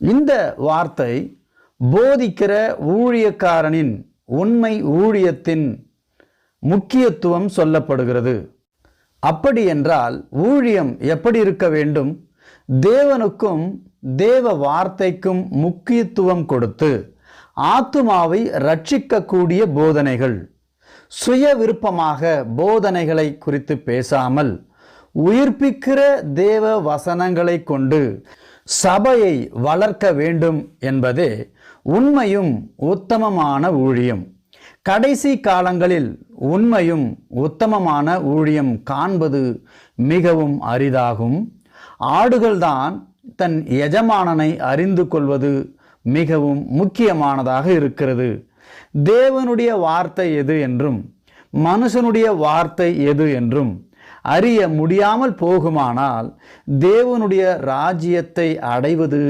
இந்த வார்த்தை போதிக்கிற ஊழியக்காரனின் உண்மை ஊழியத்தின் முக்கியத்துவம் சொல்லப்படுகிறது. அப்படி என்றால் ஊழியம் எப்படி இருக்க வேண்டும்? தேவனுக்கும் தேவ வார்த்தைக்கும் முக்கியத்துவம் கொடுத்து ஆத்துமாவை ரட்சிக்கக்கூடிய போதனைகள் சுய விருப்பமாக போதனைகளை குறித்து பேசாமல் உயிர்ப்பிக்கிற தேவ வசனங்களை கொண்டு சபையை வளர்க்க வேண்டும் என்பதே உண்மையும் உத்தமமான ஊழியம். கடைசி காலங்களில் உண்மையும் உத்தமமான ஊழியம் காண்பது மிகவும் அரிதாகும். ஆடுகள்தான் தன் எஜமானனை அறிந்து கொள்வது மிகவும் முக்கியமானதாக இருக்கிறது. தேவனுடைய வார்த்தை எது என்றும் மனுஷனுடைய வார்த்தை எது என்றும் அறிய முடியாமல் போகுமானால் தேவனுடைய ராஜ்யத்தை அடைவது